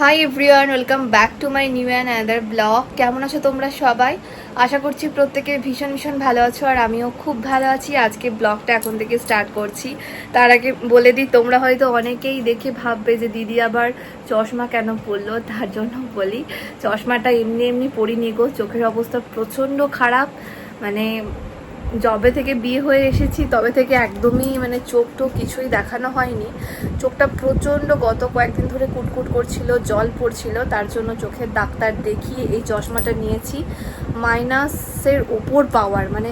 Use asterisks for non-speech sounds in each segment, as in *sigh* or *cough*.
Hi everyone welcome back to my new and other blog কেমন আছো তোমরা সবাই? আশা করছি প্রত্যেকে ভীষণ ভীষণ ভালো আছো আর আমিও খুব ভালো আছি। আজকে ব্লগটা এখন থেকে স্টার্ট করছি। তার আগে বলে দিই, তোমরা হয়তো অনেকেই দেখে ভাববে যে দিদি আবার চশমা কেন পরলো, তার জন্য বলি। চশমাটা এমনি এমনি পরিনি গো, চোখের অবস্থা প্রচণ্ড খারাপ। মানে জবে থেকে বিয়ে হয়ে এসেছি, তবে থেকে একদমই মানে চোখ টোক কিছুই দেখানো হয়নি। চোখটা প্রচণ্ড গত কয়েকদিন ধরে কুটকুট করছিল, জল পড়ছিল, তার জন্য চোখের ডাক্তার দেখিয়ে এই চশমাটা নিয়েছি। মাইনাসের ওপর পাওয়ার মানে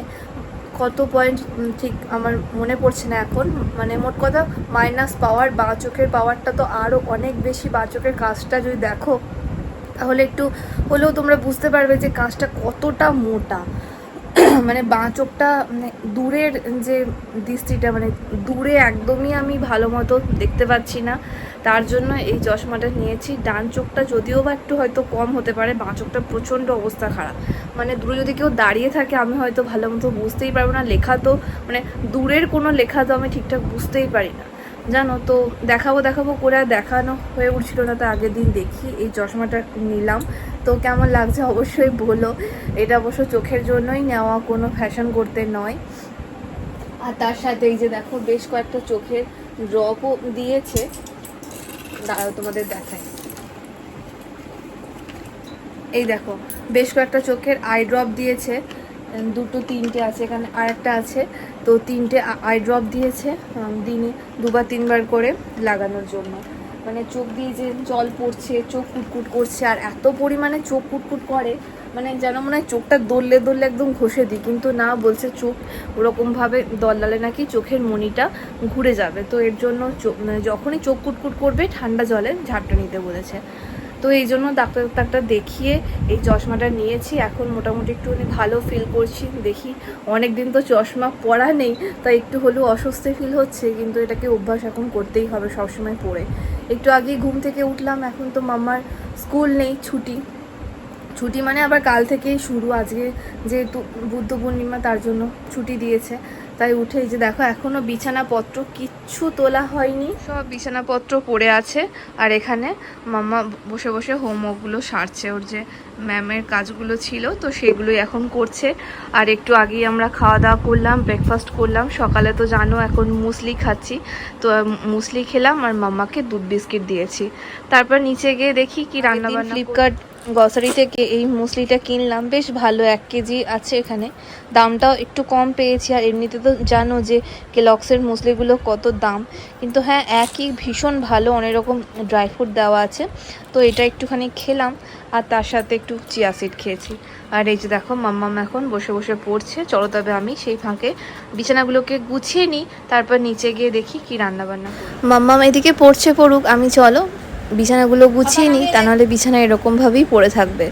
কত পয়েন্ট ঠিক আমার মনে পড়ছে না এখন। মানে মোট কথা, মাইনাস পাওয়ার, বাঁ চোখের পাওয়ারটা তো আরও অনেক বেশি, বাঁ চোখের কাজটা যদি দেখো, তাহলে একটু হলেও তোমরা বুঝতে পারবে যে কাজটা কতটা মোটা। *clears throat* মানে বাঁ চোখটা মানে দূরের যে দৃষ্টিটা মানে দূরে একদমই আমি ভালো মতো দেখতে পাচ্ছি না। তার জন্য এই চশমাটা নিয়েছি। ডান চোখটা যদিও বা একটু হয়তো কম হতে পারে, বাঁ চোখটা প্রচণ্ড অবস্থা খারাপ। মানে দূরে যদি কেউ দাঁড়িয়ে থাকে, আমি হয়তো ভালো মতো বুঝতেই পারব না। লেখা তো মানে দূরের কোনো লেখা তো আমি ঠিকঠাক বুঝতেই পারি না। জানো তো, দেখাবো দেখাবো, করে দেখানো হয়ে উঠছিল না, তো আগের দিন দেখি, এই চশমাটা নিলাম। তো কেমন লাগছে অবশ্যই বলো, এটা অবশ্য চোখের জন্যই নেওয়া, কোনো ফ্যাশন করতে নয়। আর তার সাথে এই যে দেখো, বেশ কয়েকটা চোখের ড্রপও দিয়েছে। দাঁড়াও, তোমাদের দেখাই। এই দেখো, বেশ কয়েকটা চোখের আই ড্রপ দিয়েছে। দুটো, তিনটে আছে এখানে। আরেকটা আছে। তো তিনটে আই ড্রপ দিয়েছে দিনে দুবার, তিনবার করে লাগানোর জন্য। মানে চোখ দিয়ে যে জল পড়ছে, চোখ কুটকুট করছে, আর এত পরিমাণে চোখ কুটকুট করে মানে যেন মনে হয় চোখটা দললে দললে একদম ঘষে দিই। কিন্তু না, বলছে চোখ ওরকমভাবে দলালে নাকি চোখের মনিটা ঘুরে যাবে। তো এর জন্য চোখ মানে যখনই চোখ কুটকুট করবে, ঠান্ডা জলে ঝাপটা নিতে বলেছে। তো এই জন্য ডাক্তার ডাক্তার দেখিয়ে এই চশমাটা নিয়েছি। এখন মোটামুটি একটুখানি ভালো ফিল করছি, দেখি। অনেক দিন তো চশমা পরা নেই, তাই একটু হলেও অস্বস্তি ফিল হচ্ছে, কিন্তু এটাকে অভ্যাস এখন করতেই হবে সবসময় পরে। একটু আগেই ঘুম থেকে উঠলাম, এখন তো মামার স্কুল নেই, ছুটি। ছুটি মানে আবার কাল থেকেই শুরু, আজকে যেহেতু বুদ্ধ পূর্ণিমা, তার জন্য ছুটি দিয়েছে। তাই উঠে যে দেখো এখনও বিছানাপত্র কিচ্ছু তোলা হয়নি। সব বিছানাপত্র পড়ে আছে আর এখানে মাম্মা বসে বসে হোমওয়ার্কগুলো সারছে। ওর যে ম্যামের কাজগুলো ছিল তো সেগুলোই এখন করছে। আর একটু আগেই আমরা খাওয়া দাওয়া করলাম ব্রেকফাস্ট করলাম। সকালে তো জানো এখন মুসলি খাচ্ছি। তো মুসলি খেলাম আর মাম্মাকে দুধ বিস্কিট দিয়েছি। তারপর নিচে গিয়ে দেখি কি রান্না বান্না ফ্লিপকার্ট গ্রসারি থেকে এই মুসলিটা কিনলাম, বেশ ভালো, এক কেজি আছে এখানে। দামটাও একটু কম পেয়েছি, আর এমনিতে তো জানো যে কেলক্সের মুসলিগুলো কত দাম। কিন্তু হ্যাঁ একই ভীষণ ভালো, অনেক রকম ড্রাই ফ্রুট দেওয়া আছে। তো এটা একটুখানি খেলাম, আর তার সাথে একটু চিয়া সিড খেয়েছি। আর এই যে দেখো, মাম্মাম এখন বসে বসে পড়ছে। চলো তবে আমি সেই ফাঁকে বিছানাগুলোকে গুছিয়ে নিই, তারপর নিচে গিয়ে দেখি কি রান্না বান্না মাম্মাম এদিকে পড়ছে পড়ুক, আমি চলো। বিছানাগুলো গুছিয়ে নিই, তা নাহলে বিছানা এরকমভাবেই পড়ে থাকবে।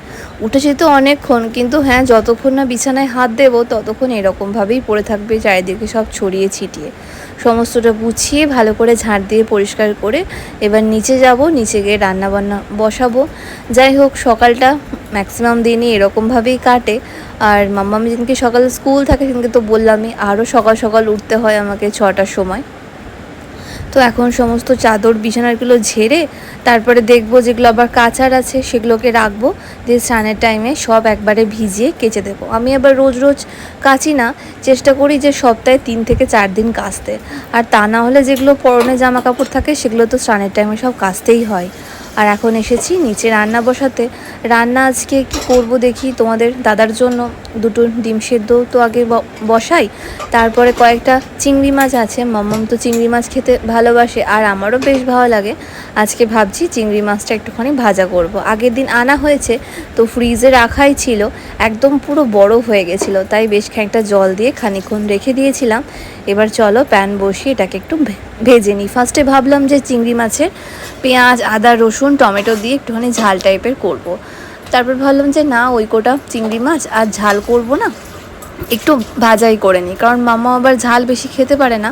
উঠেছি তো অনেকক্ষণ, কিন্তু হ্যাঁ যতক্ষণ না বিছানায় হাত দেবো, ততক্ষণ এরকমভাবেই পড়ে থাকবে, চারিদিকে সব ছড়িয়ে ছিটিয়ে। সমস্তটা গুছিয়ে ভালো করে ঝাড় দিয়ে পরিষ্কার করে এবার নিচে যাব, নিচে গিয়ে রান্না বান্না বসাবো। যাই হোক, সকালটা ম্যাক্সিমাম দিনই এরকমভাবেই কাটে। আর মাম্মাম যেদিনকে সকালে স্কুল থাকে, সেদিনকে তো বললামই, আরও সকাল সকাল উঠতে হয় আমাকে ছটার সময়। তো এখন সমস্ত চাদর বিছানারগুলো ঝেড়ে তারপরে দেখব যেগুলো আবার কাচার আছে, সেগুলোকে রাখব, দিয়ে স্নানের টাইমে সব একবারে ভিজিয়ে কেচে দেবো। আমি আবার রোজ রোজ কাচি না, চেষ্টা করি যে সপ্তাহে তিন থেকে চার দিন কাচতে। আর তা না হলে যেগুলো পরনে জামা কাপড় থাকে, সেগুলো তো স্নানের টাইমে সব কাচতেই হয়। আর এখন এসেছি নিচে রান্না বসাতে। রান্না আজকে কি করব দেখি তোমাদের দাদার জন্য। দুটো ডিম সেদ্ধ তো আগে বসাই, তারপরে কয়েকটা চিংড়ি মাছ আছে। মাম্মাম তো চিংড়ি মাছ খেতে ভালোবাসে আর আমারও বেশ ভালো লাগে। আজকে ভাবছি চিংড়ি মাছটা একটুখানি ভাজা করব। আগের দিন আনা হয়েছে, তো ফ্রিজে রাখাই ছিল। একদম পুরো বড় হয়ে গেছিল, তাই বেশ খানিকটা জল দিয়ে খানিকক্ষণ রেখে দিয়েছিলাম। এবার চলো প্যান বসিয়ে এটাকে একটু ভেজে নিই। ফার্স্টে ভাবলাম যে চিংড়ি মাছের পেঁয়াজ, আদা, রসুন, টমেটো দিয়ে একটুখানি ঝাল টাইপের করব। তারপর ভাবলাম যে না, ওই কোটা চিংড়ি মাছ আর ঝাল করব না, একটু ভাজাই করে নিই। কারণ মামা আবার ঝাল বেশি খেতে পারে না,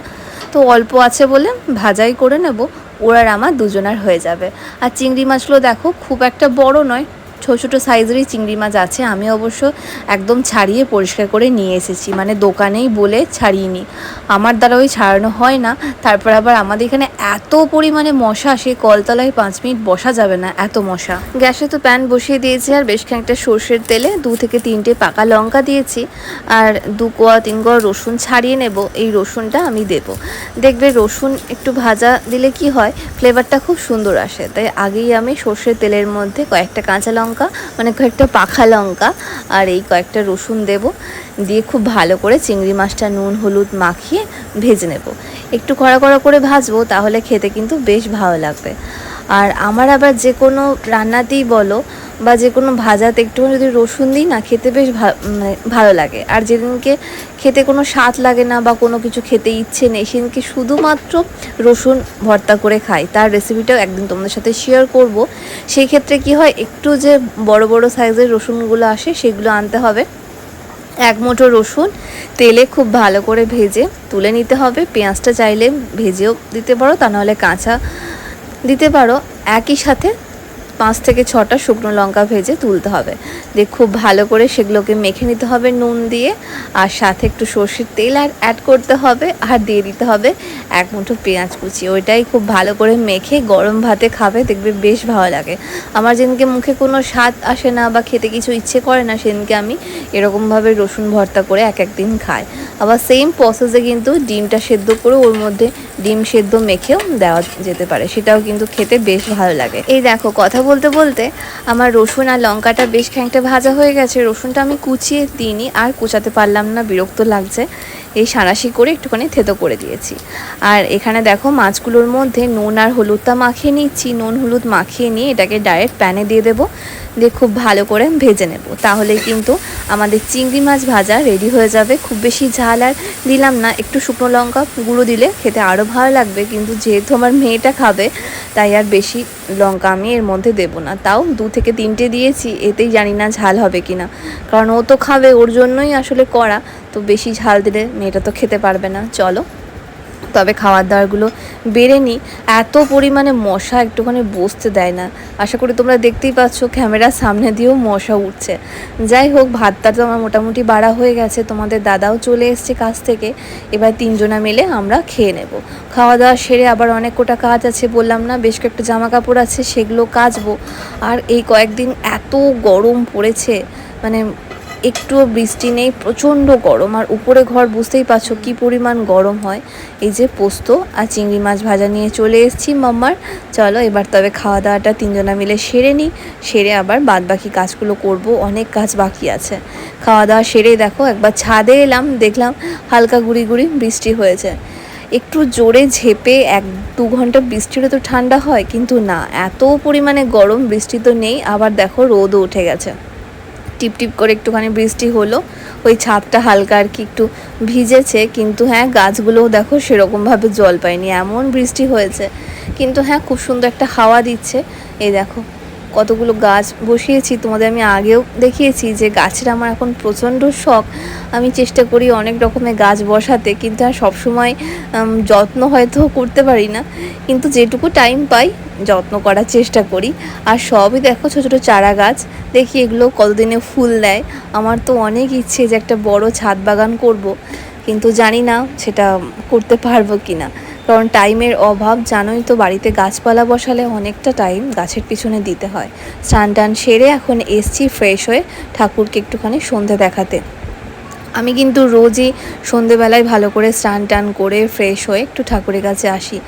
তো অল্প আছে বলে ভাজাই করে নেব, ওর আর আমার দুজনার হয়ে যাবে। আর চিংড়ি মাছগুলো দেখো, খুব একটা বড় নয় ছোটো ছোটো সাইজেরই চিংড়ি মাছ আছে। আমি অবশ্য একদম ছাড়িয়ে পরিষ্কার করে নিয়ে এসেছি। মানে দোকানেই বলে ছাড়িয়ে নিই আমার দ্বারা ওই ছাড়ানো হয় না। তারপর আবার আমাদের এখানে এত পরিমাণে মশা, সে কলতলায় পাঁচ মিনিট বসা যাবে না, এত মশা। গ্যাসে তো প্যান বসিয়ে দিয়েছি আর বেশ খানিকটা সর্ষের তেলে দু থেকে তিনটে পাকা লঙ্কা দিয়েছি। আর দু কোয়া, তিন কোয়া রসুন ছাড়িয়ে নেব। এই রসুনটা আমি দেব। দেখবে রসুন একটু ভাজা দিলে কি হয়? ফ্লেভারটা খুব সুন্দর আসে। তাই আগেই আমি সর্ষের তেলের মধ্যে কয়েকটা কাঁচা লঙ্কা মানে কয়েকটা পাখা লঙ্কা আর এই কয়েকটা রসুন দেব। দিয়ে খুব ভালো করে চিংড়ি মাছটা নুন, হলুদ মাখিয়ে ভেজে নেব। একটু কড়া কড়া করে ভাজবো, তাহলে খেতে কিন্তু বেশ ভালো লাগবে। আর আমার আবার যে কোনো রান্নাতেই বলো বা যে কোনো ভাজাতে একটু যদি রসুন দিই না, খেতে বেশ মানে ভালো লাগে। আর যেদিনকে খেতে কোনো স্বাদ লাগে না বা কোনো কিছু খেতে ইচ্ছে নেই, সেদিনকে শুধুমাত্র রসুন ভর্তা করে খাই। তার রেসিপিটাও একদিন তোমাদের সাথে শেয়ার করব। সেই ক্ষেত্রে কি হয়, একটু যে বড় বড় সাইজের রসুনগুলো আসে, সেগুলো আনতে হবে। এক মুঠো রসুন তেলে খুব ভালো করে ভেজে তুলে নিতে হবে। পেঁয়াজটা চাইলে ভেজেও দিতে পারো, তা নাহলে কাঁচা দিতে পারো। একই সাথে পাঁচ থেকে ছটা শুকনো লঙ্কা ভেজে তুলতে হবে। দিয়ে খুব ভালো করে সেগুলোকে মেখে নিতে হবে নুন দিয়ে, আর সাথে একটু সর্ষের তেল আর অ্যাড করতে হবে, আর দিয়ে দিতে হবে এক মুঠো পেঁয়াজ কুচি। ওইটাই খুব ভালো করে মেখে গরম ভাতে খাবে, দেখবে বেশ ভালো লাগে। আমার যেদিনকে মুখে কোনো স্বাদ আসে না বা খেতে কিছু ইচ্ছে করে না, সেদিনকে আমি এরকমভাবে রসুন ভর্তা করে এক একদিন খাই। আবার সেম প্রসেসে কিন্তু ডিমটা সেদ্ধ করে ওর মধ্যে ডিম সেদ্ধ মেখেও দেওয়া যেতে পারে, সেটাও কিন্তু খেতে বেশ ভালো লাগে। এই দেখো, কথা বলতে বলতে আমার রসুন আর লঙ্কাটা বেশ খানিকটা ভাজা হয়ে গেছে। রসুনটা আমি কুচিয়ে দিইনি, আর কুচাতে পারলাম না, বিরক্ত লাগছে। এই সাঁড়াশি করে একটুখানি থেতো করে দিয়েছি। আর এখানে দেখো মাছগুলোর মধ্যে নুন আর হলুদটা মাখিয়ে নিচ্ছি। নুন, হলুদ মাখিয়ে নিয়ে এটাকে ডাইরেক্ট প্যানে দিয়ে দেবো। দিয়ে খুব ভালো করে ভেজে নেব। তাহলে কিন্তু আমাদের চিংড়ি মাছ ভাজা রেডি হয়ে যাবে। খুব বেশি ঝাল আর দিলাম না, একটু শুকনো লঙ্কা গুঁড়ো দিলে খেতে আরও ভালো লাগবে। কিন্তু যেহেতু আমার মেয়েটা খাবে, তাই আর বেশি লঙ্কা আমি এর মধ্যে দেবো না। তাও দু থেকে তিনটে দিয়েছি, এতেই জানি না ঝাল হবে কি না কারণ ও তো খাবে, ওর জন্যই আসলে করা তো বেশি ঝাল দিলে মেয়েটা তো খেতে পারবে না। চলো তবে খাওয়ার দাওয়ারগুলো বেড়ে নিই। এত পরিমাণে মশা একটুখানি বসতে দেয় না। আশা করি তোমরা দেখতেই পাচ্ছ, ক্যামেরার সামনে দিয়েও মশা উঠছে। যাই হোক, ভাতটা তো আমার মোটামুটি বাড়া হয়ে গেছে। তোমাদের দাদাও চলে এসছে কাছ থেকে। এবার তিনজনা মিলে আমরা খেয়ে নেব। খাওয়া দাওয়া সেরে আবার অনেক কোটা কাজ আছে বললাম না, বেশ কয়েকটা জামা কাপড় আছে সেগুলো কাচবো। আর এই কয়েকদিন এত গরম পড়েছে মানে একটুও বৃষ্টি নেই, প্রচণ্ড গরম। আর উপরে ঘর, বুঝতেই পারছ কি পরিমাণ গরম হয়। এই যে পোস্ত আর চিংড়ি মাছ ভাজা নিয়ে চলে এসেছি মাম্মার। চলো এবার তবে খাওয়া দাওয়াটা তিনজনা মিলে সেরে নিই। সেরে আবার বাদ বাকি কাজগুলো করব, অনেক কাজ বাকি আছে। খাওয়া দাওয়া সেরে দেখো, একবার ছাদে এলাম, দেখলাম হালকা গুড়ি গুড়ি বৃষ্টি হয়েছে। একটু জোরে ঝেপে এক দু ঘণ্টা বৃষ্টিরও তো ঠান্ডা হয়, কিন্তু না, এত পরিমাণে গরম বৃষ্টি তো নেই। আবার দেখো রোদও উঠে গেছে। টিপ টিপ করে একটুখানি বৃষ্টি হলো, ওই ছাদটা হালকা আর কি একটু ভিজেছে, কিন্তু হ্যাঁ গাছগুলোও দেখো সেরকমভাবে জল পায়নি, এমন বৃষ্টি হয়েছে। কিন্তু হ্যাঁ খুব সুন্দর একটা হাওয়া দিচ্ছে। এই দেখো কতগুলো গাছ বসিয়েছি তোমাদের আমি আগেও দেখিয়েছি যে গাছের আমার এখন প্রচণ্ড শখ। আমি চেষ্টা করি অনেক রকমের গাছ বসাতে, কিন্তু আর সবসময় যত্ন হয়তো করতে পারি না। কিন্তু যেটুকু টাইম পাই, যত্ন করার চেষ্টা করি। আর সবই দেখো ছোটো ছোটো চারা গাছ। দেখি এগুলো কতদিনে ফুল দেয়। আমার তো অনেক ইচ্ছে যে একটা বড় ছাদ বাগান করব। কিন্তু জানি না সেটা করতে পারব কি না কারণ টাইমের অভাব, জানোই তো বাড়িতে গাছপালা বসালে অনেকটা টাইম গাছের পিছনে দিতে হয়। স্নান টান সেরে এখন এসছি ফ্রেশ হয়ে ঠাকুরকে একটুখানি সন্ধে দেখাতে। আমি কিন্তু রোজই সন্ধেবেলায় ভালো করে স্নান টান করে ফ্রেশ হয়ে একটু ঠাকুরের কাছে আসি।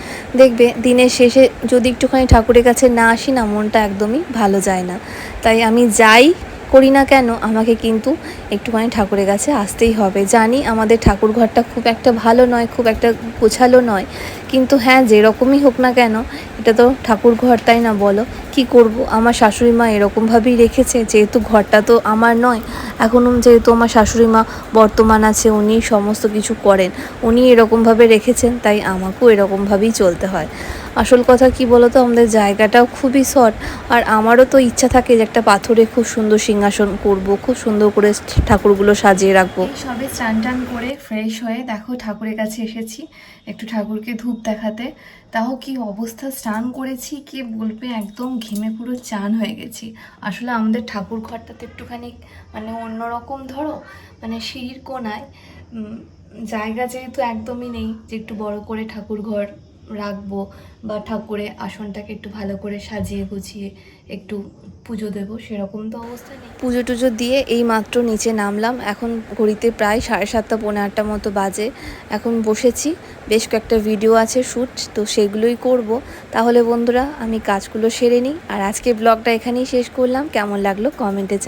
দেখবে দিনের শেষে যদি একটুখানি ঠাকুরের কাছে না আসি না, মনটা একদমই ভালো যায় না। তাই আমি যাই করি না কেন, আমাকে কিন্তু একটুখানি ঠাকুরের কাছে আসতেই হবে। জানি আমাদের ঠাকুর ঘরটা খুব একটা ভালো নয়, খুব একটা গোছালো নয় কিন্তু হ্যাঁ যেরকমই হোক না কেন, এটা তো ঠাকুর ঘর, তাই না বলো? কি করব? আমার শাশুড়ি মা এরকমভাবেই রেখেছে, যেহেতু ঘরটা তো আমার নয়, এখনও যেহেতু আমার শাশুড়ি মা বর্তমান আছে, উনি সমস্ত কিছু করেন, উনি এরকমভাবে রেখেছেন, তাই আমাকেও এরকমভাবেই চলতে হয়। আসল কথা কি বলতো, আমাদের জায়গাটাও খুবই শর্ট, আর আমারও তো ইচ্ছা থাকে যে একটা পাথরে খুব সুন্দর সিংহাসন করব, খুব সুন্দর করে ঠাকুরগুলো সাজিয়ে রাখব। সবে চান টান করে ফ্রেশ হয়ে দেখো ঠাকুরের কাছে এসেছি, একটু ঠাকুরকে ধূপ দেখাতে, তাও কি অবস্থা? স্নান করেছি, কে বলবে? একদম ঘেমে পুরো চান হয়ে গেছি। আসলে আমাদের ঠাকুর ঘরটাতে একটুখানি মানে অন্যরকম ধরো মানে সিঁড়ির কোনায় জায়গা যেহেতু একদমই নেই, যে একটু বড় করে ঠাকুর ঘর রাখব বা ঠাকুরের আসনটাকে একটু ভালো করে সাজিয়ে গুছিয়ে একটু পুজো দেবো, সেরকম তো অবস্থা নেই। পুজো টুজো দিয়ে এই মাত্র নিচে নামলাম। এখন ঘড়িতে প্রায় সাড়ে সাতটা, পৌনে আটটা মতো বাজে। এখন বসেছি, বেশ কয়েকটা ভিডিও আছে শ্যুট তো সেগুলোই করব। তাহলে বন্ধুরা, আমি কাজগুলো সেরে নিই। আর আজকে ব্লগটা এখানেই শেষ করলাম। কেমন লাগল কমেন্টে জান